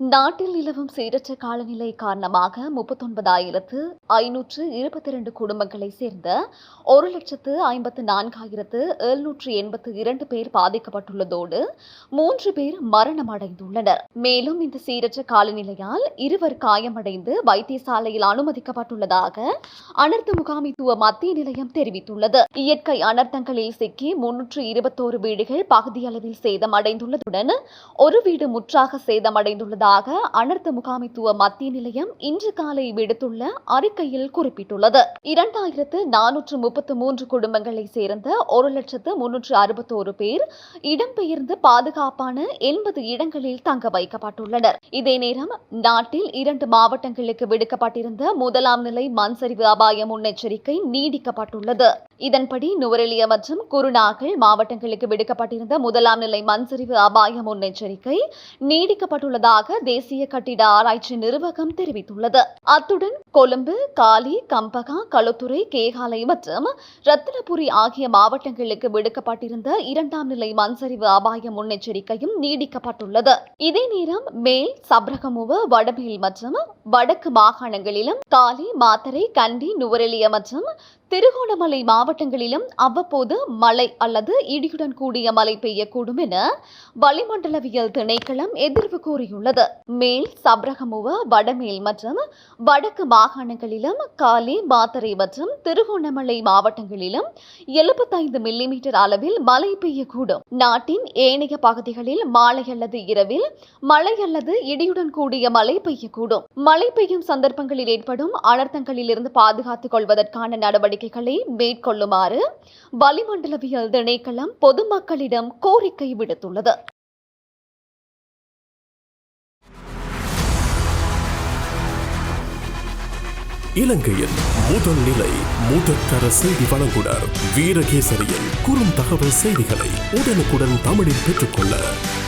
நாட்டில் நிலவும் சீரற்ற காலநிலை காரணமாக முப்பத்தொன்பதாயிரத்து ஐநூற்று இருபத்தி இரண்டு குடும்பங்களைச் சேர்ந்த ஒரு லட்சத்து ஐம்பத்து நான்காயிரத்து எழுநூற்று எண்பத்து இரண்டு பேர் பாதிக்கப்பட்டுள்ளதோடு மூன்று பேர் மரணமடைந்துள்ளனர். மேலும் இந்த சீரற்ற காலநிலையால் இருவர் காயமடைந்து வைத்தியசாலையில் அனுமதிக்கப்பட்டுள்ளதாக அனர்த்த முகாமித்துவ மத்திய நிலையம் தெரிவித்துள்ளது. இயற்கை அனர்த்தங்களில் சிக்கி முன்னூற்று இருபத்தோரு வீடுகள் பகுதியளவில் சேதமடைந்துள்ளதுடன் ஒரு வீடு முற்றாக சேதமடைந்துள்ளதாக அனர்த்த முகாமைத்துவ மத்திய நிலையம் இன்று காலை விடுத்துள்ள அறிக்கையில் குறிப்பிட்டுள்ளது. இரண்டாயிரத்து நானூற்று முப்பத்து மூன்று குடும்பங்களைச் சேர்ந்த ஒரு லட்சத்து முன்னூற்று அறுபத்தோரு பேர் இடம்பெயர்ந்து பாதுகாப்பான எண்பது இடங்களில் தங்க வைக்கப்பட்டுள்ளனர். இதே நேரம் நாட்டில் இரண்டு மாவட்டங்களுக்கு விடுக்கப்பட்டிருந்த முதலாம் நிலை மண்சரிவு அபாய முன்னெச்சரிக்கை நீடிக்கப்பட்டுள்ளது. இதன்படி நுவரெலியா மற்றும் குருநாகல் மாவட்டங்களுக்கு விடுக்கப்பட்டிருந்த முதலாம் நிலை மண்சரிவு அபாய முன்னெச்சரிக்கை நீடிக்கப்பட்டுள்ளதாக தேசிய கட்டிட ஆராய்ச்சி நிர்வாகம் தெரிவித்துள்ளது. அத்துடன் கொழும்பு காலி கம்பகா களுத்துறை கேகாலை மற்றும் ரத்தினபுரி ஆகிய மாவட்டங்களுக்கு விடுக்கப்பட்டிருந்த இரண்டாம் நிலை மண்சரிவு அபாய முன்னெச்சரிக்கையும் நீடிக்கப்பட்டுள்ளது. இதே நேரம் மேல் சப்ரகமுவ வடமேல் மற்றும் வடக்கு மாகாணங்களிலும் காலி மாத்தரை கண்டி நுவரெலிய மற்றும் திருகோணமலை மாவட்டங்களிலும் அவ்வப்போது மழை அல்லது இடியுடன் கூடிய மழை பெய்யக்கூடும் என வளிமண்டலவியல் திணைக்களம் எதிர்வு கூறியுள்ளது. மேல் சப்ரகமுவ வடமேல் மற்றும் வடக்கு மாகாணங்களிலும் காலி மாத்தரை மற்றும் திருகோணமலை மாவட்டங்களிலும் எழுபத்தைந்து மில்லிமீட்டர் அளவில் மழை பெய்யக்கூடும். நாட்டின் ஏனைய பகுதிகளில் மாலை அல்லது இரவில் மழை அல்லது இடியுடன் கூடிய மழை பெய்யக்கூடும். மழை பெய்யும் சந்தர்ப்பங்களில் ஏற்படும் அனர்த்தங்களிலிருந்து பாதுகாத்துக் கொள்வதற்கான நடவடிக்கை நடவடிக்கைகளை மேற்கொள்ளுமாறு வளிமண்டலவியல் திணைக்களம் பொதுமக்களிடம் கோரிக்கை விடுத்துள்ளது. இலங்கையில் முதல் நிலை முதற்கர செய்தி வழங்குனர் வீரகேசரியின் குறும் தகவல் செய்திகளை உடனுக்குடன் தமிழில் பெற்றுக்கொள்ள